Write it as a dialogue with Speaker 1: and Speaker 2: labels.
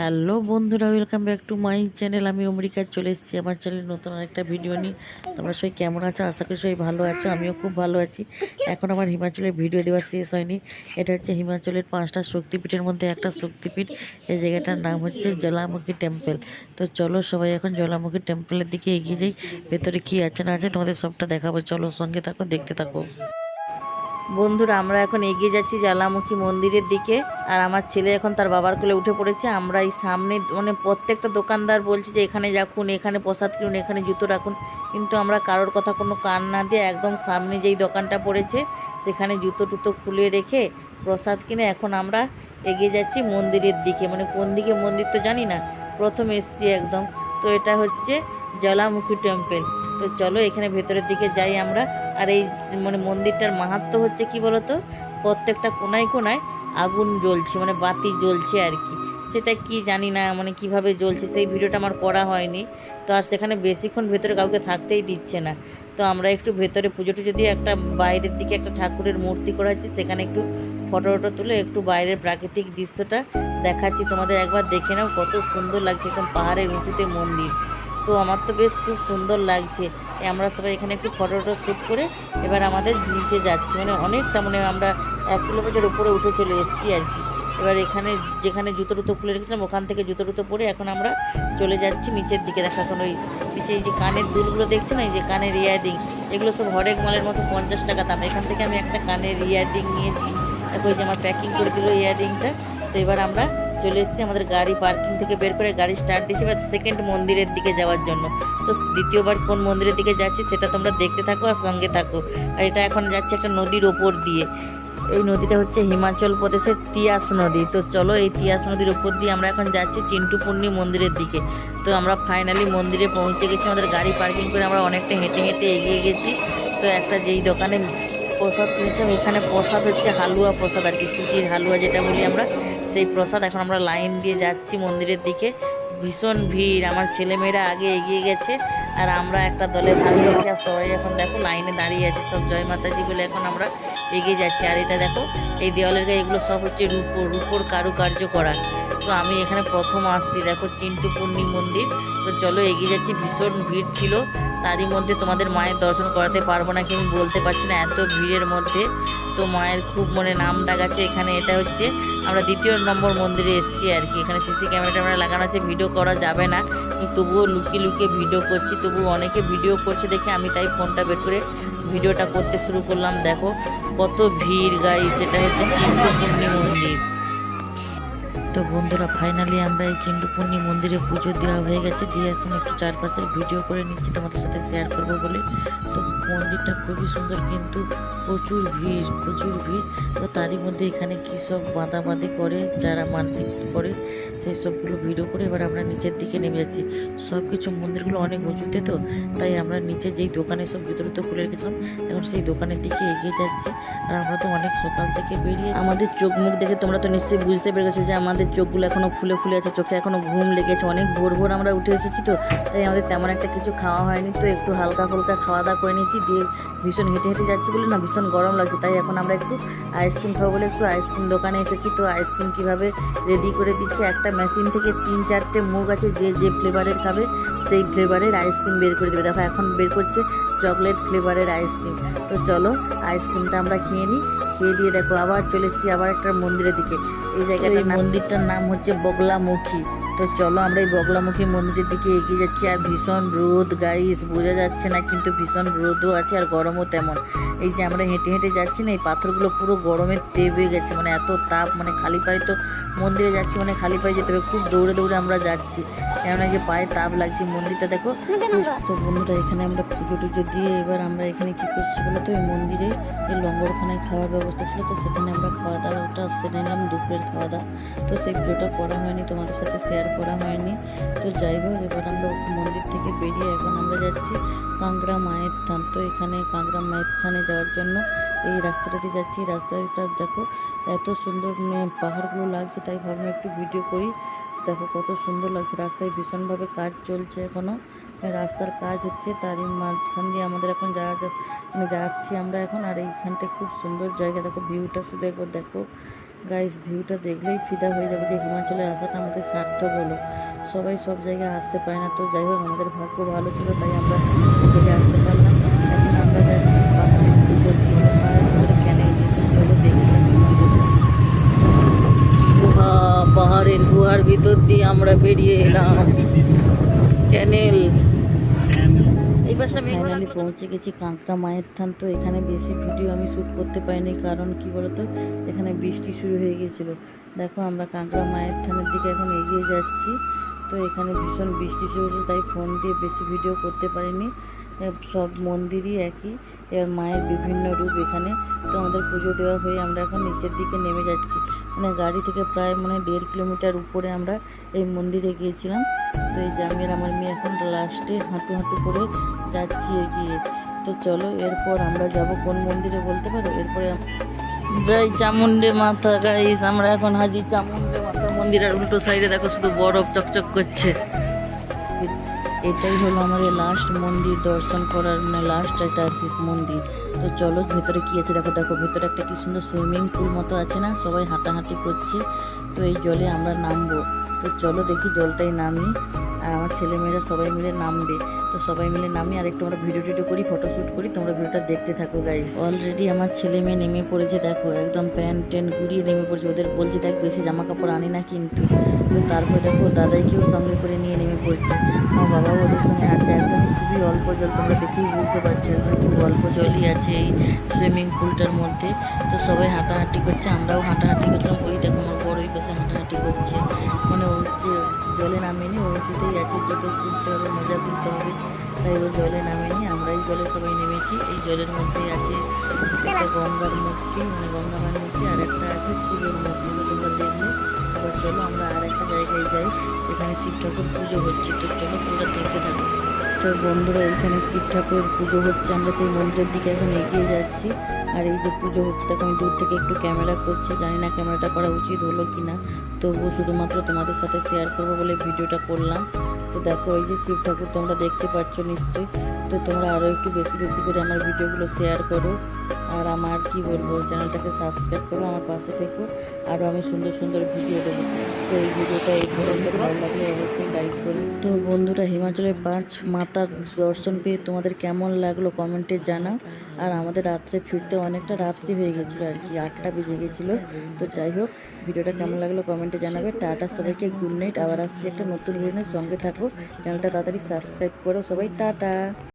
Speaker 1: Hello বন্ধুরা welcome back to my channel আমি America চলে এসেছি আমার চ্যানেলে নতুন আরেকটা ভিডিও নিয়ে। তোমরা সবাই কেমন আছো? আশা করি সবাই ভালো আছো, আমিও খুব ভালো আছি। এখন আমার হিমাচলের ভিডিও দেওয়া শেষ হয়নি। এটা হচ্ছে হিমাচলের পাঁচটা শক্তিপীঠের মধ্যে একটা শক্তিপীঠ। এই জায়গাটার নাম হচ্ছে জলামুখী টেম্পল তো চলো সবাই এখন জলামুখী টেম্পলের দিকে এগিয়ে যাই। ভেতরে কী আছে না আছে তোমাদের সবটা দেখাবো। চলো সঙ্গে থাকো, দেখতে থাকো। বন্ধুরা, আমরা এখন এগিয়ে যাচ্ছি জ্বালামুখী মন্দিরের দিকে। আর আমার ছেলে এখন তার বাবার কোলে উঠে পড়েছে। আমরা এই সামনে মানে প্রত্যেকটা দোকানদার বলছে যে, এখানে রাখুন, এখানে প্রসাদ কিনুন, এখানে জুতো রাখুন। কিন্তু আমরা কারোর কথা কোনো কান না দিয়ে একদম সামনে যেই দোকানটা পড়েছে, সেখানে জুতো টুতো খুলে রেখে প্রসাদ কিনে এখন আমরা এগিয়ে যাচ্ছি মন্দিরের দিকে। মানে কোন দিকে মন্দির তো জানি না, প্রথম এসছি একদম। তো এটা হচ্ছে জলামুখী টেম্পেল। তো চলো এখানে ভেতরের দিকে যাই আমরা। আর এই মানে মন্দিরটার মাহাত্ম্য হচ্ছে কি বলতো? প্রত্যেকটা কোনায় কোনায় আগুন জ্বলছে মানে বাতি জ্বলছে আর কি। সেটা কি জানি না মানে কীভাবে জ্বলছে সেই ভিডিওটা আমার করা হয়নি। তো আর সেখানে বেশিক্ষণ ভেতরে কাউকে থাকতেই দিচ্ছে না। তো আমরা একটু ভেতরে পুজো টুজো দিয়ে একটা বাইরের দিকে একটা ঠাকুরের মূর্তি করা হচ্ছে সেখানে একটু ফটো টটো তুলে একটু বাইরের প্রাকৃতিক দৃশ্যটা দেখাচ্ছি। তোমাদের একবার দেখে নাও কত সুন্দর লাগছে, একদম পাহাড়ের উঁচুতে মন্দির। তো আমার তো বেশ খুব সুন্দর লাগছে। আমরা সবাই এখানে একটু ফটো টটো শ্যুট করে এবার আমাদের নিচে যাচ্ছি। মানে অনেকটা মানে আমরা এক কিলোমিটার উপরে উঠে চলে এসেছি আর কি। এবার এখানে যেখানে জুতো টুতো খুলে রেখেছিলাম, ওখান থেকে জুতো টুতো পরে এখন আমরা চলে যাচ্ছি নিচের দিকে। দেখা এখন ওই নিচে এই যে কানের দুলগুলো দেখছ না? এই যে কানের ইয়াররিং এগুলো সব হরেক মালের মতো পঞ্চাশ টাকা দাম। এখান থেকে আমি একটা কানের ইয়াররিং নিয়েছি। দেখো যে আমার প্যাকিং করে দিল ইয়াররিংটা তো এবার আমরা চলে এসেছি আমাদের গাড়ি পার্কিং থেকে বের করে গাড়ি স্টার্ট দিয়েছি বা সেকেন্ড মন্দিরের দিকে যাওয়ার জন্য। তো দ্বিতীয়বার কোন মন্দিরের দিকে যাচ্ছি সেটা তোমরা দেখতে থাকো আর সঙ্গে থাকো। আর এটা এখন যাচ্ছে একটা নদীর ওপর দিয়ে। এই নদীটা হচ্ছে হিমাচল প্রদেশের তিয়াস নদী। তো চলো এই তিয়াস নদীর ওপর দিয়ে আমরা এখন যাচ্ছি চিন্টুপূর্ণি মন্দিরের দিকে। তো আমরা ফাইনালি মন্দিরে পৌঁছে গেছি, আমাদের গাড়ি পার্কিং করে আমরা অনেকটা হেঁটে হেঁটে এগিয়ে গেছি। তো একটা যেই দোকানে প্রসাদ কিনেছিলাম, এখানে প্রসাদ হচ্ছে হালুয়া প্রসাদ আর কি, সুজির হালুয়া যেটা বলি আমরা। সেই প্রসাদ। এখন আমরা লাইন দিয়ে যাচ্ছি মন্দিরের দিকে। ভীষণ ভিড়। আমার ছেলেমেয়েরা আগে এগিয়ে গেছে আর আমরা একটা দলে ভাগ হয়েছি আর সবাই এখন দেখো লাইনে দাঁড়িয়ে আছে। সব জয় মাতাজি বলে এখন আমরা এগিয়ে যাচ্ছি। আর এটা দেখো, এই দেওয়ালের গায়ে এগুলো সব হচ্ছে রূপোর রূপোর কারুকার্য করা। তো আমি এখানে প্রথম আসছি। দেখো চিন্টু পূর্ণি মন্দির। তো চলো এগিয়ে যাচ্ছি। ভীষণ ভিড় ছিল। তারই মধ্যে তোমাদের মায়ের দর্শন করাতে পারব না কি আমি বলতে পারছি না। এত ভিড়ের মধ্যে তো মায়ের খুব মনে নাম ডাকাচ্ছে এখানে এটা হচ্ছে, আমরা দ্বিতীয় নম্বর মন্দিরে এসেছি আর কি। এখানে সিসি ক্যামেরা ট্যামেরা লাগানো আছে, ভিডিও করা যাবে না। তবুও লুকিয়ে লুকিয়ে ভিডিও করছি, তবুও অনেকে ভিডিও করছে দেখে আমি তাই ফোনটা বের করে ভিডিওটা করতে শুরু করলাম। দেখো কত ভিড় গাই সেটা হচ্ছে চিন্টুপূর্ণি মন্দির। তো বন্ধুরা ফাইনালি আমরা এই চিন্টুপূর্ণি মন্দিরে পুজো দেওয়া হয়ে গেছে। দিয়ে এখন একটু চারপাশের ভিডিও করে নিচ্ছি, তোমাদের সাথে শেয়ার করব বলে। তো মন্দিরটা খুবই সুন্দর, কিন্তু প্রচুর ভিড় প্রচুর ভিড়। তো তারই মধ্যে এখানে কী সব বাঁধাবাঁধি করে, যারা মানসিক করে, সেই সবগুলো ভিডিও করে এবার আমরা নিচের দিকে নেমে যাচ্ছি। সব কিছু মন্দিরগুলো অনেক উঁচুতে তো, তাই আমরা নিচে যেই দোকানে সব বিতরিত খুলে রেখেছিলাম এখন সেই দোকানের দিকে এগিয়ে যাচ্ছি। আর আমরা তো অনেক সকাল থেকে বেরিয়ে আমাদের চোখ মুখ দেখে তোমরা তো নিশ্চয়ই বুঝতে পেরেছ যে আমাদের চোখগুলো এখনও ফুলে ফুলে আছে, চোখে এখনও ঘুম লেগেছে, অনেক ভোর ভোর আমরা উঠে এসেছি তো, তাই আমাদের তেমন একটা কিছু খাওয়া হয়নি তো, একটু হালকা ফুলকা খাওয়া দাওয়া করে নিয়েছি, দিয়ে ভীষণ হেঁটে হেঁটে যাচ্ছি বলে না ভীষণ গরম লাগছে, তাই এখন আমরা একটু আইসক্রিম খাব বলে একটু আইসক্রিম দোকানে এসেছি তো, আইসক্রিম কীভাবে রেডি করে দিচ্ছে, একটা মেশিন থেকে তিন চারটে মুখ আছে, যে যে ফ্লেভারের খাবে, সেই ফ্লেভারের আইসক্রিম বের করে দেবে, দেখো এখন বের করছে চকলেট ফ্লেভারের আইসক্রিম, তো চলো আইসক্রিমটা আমরা খেয়ে নিই, খেয়ে দিয়ে দেখো আবার চলে এসেছি আবার একটা মন্দিরের দিকে এই জায়গাটার মন্দিরটার নাম হচ্ছে বগলামুখী। তো চলো আমরা এই বগলামুখী মন্দিরের দিকে এগিয়ে যাচ্ছি। আর ভীষণ রোদ গাইস বোঝা যাচ্ছে না কিন্তু ভীষণ রোদও আছে আর গরমও তেমন। এই যে আমরা হেঁটে হেঁটে যাচ্ছি না এই পাথরগুলো পুরো গরমে তেবে গেছে মানে এত তাপ মানে খালি পায়ে তো মন্দিরে যাচ্ছি মানে খালি পায়ে যেতে হবে খুব দৌড়ে দৌড়ে আমরা যাচ্ছি। কেননা যে পায়ে তাপ লাগছে মন্দিরটা দেখো। তো বন্ধুরা এখানে আমরা পুজো টুজো দিয়ে এবার আমরা এখানে কী করছি বলো তো? এই মন্দিরে এই লঙ্গরখানায় খাওয়ার ব্যবস্থা ছিল তো সেখানে আমরা খাওয়া দাওয়াটা সেরে নিলাম দুপুরের খাওয়া দাওয়া। তো সেই ভিডিওটা করা হয়নি তোমাদের সাথে শেয়ার করা হয়নি। তো যাই হোক, এবার আমরা মন্দির থেকে বেরিয়ে এখন আমরা যাচ্ছি কাঁকড়া মায়ের থান। তো এখানে কাঁকড়া মায়ের থানে যাওয়ার জন্য এই রাস্তাটাতে যাচ্ছি। রাস্তাটা দেখো, এত সুন্দর পাহাড়গুলো লাগছে, তাই ভাবলাম একটু ভিডিও করি। দেখো কত সুন্দর লাগছে, রাস্তায় ভীষণভাবে কাজ চলছে এখনও রাস্তার কাজ হচ্ছে তারই মাঝখান দিয়ে আমাদের এখন যাওয়া মানে যাচ্ছি আমরা এখন। আর এইখানটা খুব সুন্দর জায়গা, দেখো ভিউটা শুধু একবার দেখো। গাইস ভিউটা দেখলেই ফিদা হয়ে যাবে যে হিমাচলে আসাটা আমাদের সার্থক হলো। সবাই সব জায়গায় আসতে পারে না। তো যাই হোক, আমাদের ভাগ্য ভালো ছিল, তাই আমরা থেকে আসতে পারলাম। এখন আমরা যাচ্ছি পাহাড়ের পাহাড়ের গুহার ভিতর দিয়ে আমরা বেরিয়ে এলাম। ক্যানেল। ফাইনালি পৌঁছে গেছি কাঁকড়া মায়ের থান তো এখানে বেশি ভিডিও আমি শ্যুট করতে পারিনি কারণ কি বলতো এখানে বৃষ্টি শুরু হয়ে গিয়েছিল দেখো আমরা কাঁকড়া মায়ের থানের দিকে এখন এগিয়ে যাচ্ছি তো এখানে ভীষণ বৃষ্টি শুরু হয়েছে তাই ফোন দিয়ে বেশি ভিডিও করতে পারিনি। সব মন্দিরই একই এবার মায়ের বিভিন্ন রূপ এখানে তো আমাদের পুজো দেওয়া হয়ে আমরা এখন নিচের দিকে নেমে যাচ্ছি। মানে গাড়ি থেকে প্রায় মানে দেড় কিলোমিটার উপরে আমরা এই মন্দিরে গিয়েছিলাম। তো এই যে আমি আর আমার মেয়ে এখন লাস্টে হাঁটু হাঁটু করে যাচ্ছি এগিয়ে। তো চলো এরপর আমরা যাব কোন মন্দিরে বলতে পারো? এরপরে জয় চামুন্ডে মাতা গাইস আমরা এখন হাজির চামুন্ডে মাতা মন্দিরের উল্টো সাইডে দেখো শুধু বরফ চকচক করছে। এটাই হলো আমাদের লাস্ট মন্দির দর্শন করার মানে লাস্ট একটা আর কি মন্দির। তো চলো ভেতরে কি আছে দেখো দেখো ভেতরে একটা কি সুন্দর সুইমিং পুল মতো আছে না? সবাই হাঁটাহাঁটি করছে। তো এই জলে আমরা নামবো। তো চলো দেখি জলটাই নামি। আর আমার ছেলেমেয়েরা সবাই মিলে নামবে। তো সবাই মিলে নামি আর একটু আমরা ভিডিও টিডিও করি ফটো শ্যুট করি, তোমরা ভিডিওটা দেখতে থাকো গাইস অলরেডি আমার ছেলে মেয়ে নেমে পড়েছে, দেখো, একদম প্যান্ট ট্যান্ট ঘুরিয়ে নেমে পড়েছে। ওদের বলছি, দেখ, বেশি জামা কাপড় আনি না কিন্তু। তো তারপর দেখো, দাদাইকেও সঙ্গে করে নিয়ে নেমে পড়ছে। আমার বাবাও ওদের সঙ্গে আছে, একদম খুবই অল্প জল, তোমরা দেখেই বুঝতে পারছ, একদম খুব অল্প জলই আছে এই সুইমিং পুলটার মধ্যে। তো সবাই হাঁটাহাঁটি করছে, আমরাও হাঁটাহাঁটি করছিলাম। ওই দেখো, আমার বড় ওই পাশে হাঁটাহাঁটি করছে। মানে ও যে জলে নামেনি, ও উঁচুতেই আছে, যত ঘুরতে হবে, মজা করতে হবে। তাই ও জলে নামেনি আমরা এই জলে সবাই নেমেছি। এই জলের মধ্যেই আছে একটা গঙ্গার মূর্তি মানে গঙ্গা মায়ের মূর্তি, আর একটা আছে শিবের মূর্তি তোমরা দেখলে। এবার চলো আমরা আর একটা জায়গায় যাই এখানে শিব ঠাকুর পুজো হচ্ছে তো চলো পুরোটা দেখতে থাকো। তো বন্ধুরা, এখানে শিব ঠাকুরের পুজো হচ্ছে। আমরা সেই মন্দিরের দিকে এখন এগিয়ে যাচ্ছি। আর এই যে পুজো হচ্ছে তাকে আমি দূর থেকে একটু ক্যামেরা করছি। জানি না ক্যামেরাটা করা উচিত হলো কি না তবুও শুধুমাত্র তোমাদের সাথে শেয়ার করব বলে ভিডিওটা করলাম। তো দেখো, এই যে শিব ঠাকুর তোমরা দেখতে পাচ্ছ নিশ্চয়ই। তো তোমরা আরও একটু বেশি বেশি করে আমার ভিডিওগুলো শেয়ার করো। আর আমার, কি বলব, চ্যানেলটাকে সাবস্ক্রাইব করো, আমার পাশে থেকো। আরও আমি সুন্দর সুন্দর ভিডিও দেবো। তো এই ভিডিওটা এই ভালো লাগলে অবশ্যই লাইক করো। তো বন্ধুরা, হিমাচলের পাঁচ মাতার দর্শন পেয়ে তোমাদের কেমন লাগল কমেন্টে জানাও। আর আমাদের রাত্রে ফিরতে অনেকটা রাত্রি হয়ে গেছিল আর কি, আটটা বেজে গেছিল। তো যাই হোক, ভিডিওটা কেমন লাগল কমেন্টে জানাবে। টাটা সবাইকে গুড নাইট আবার আসছি একটা নতুন ভিডিওর সঙ্গে থাকো। চ্যানেলটা তাড়াতাড়ি সাবস্ক্রাইব করো সবাই। টাটা।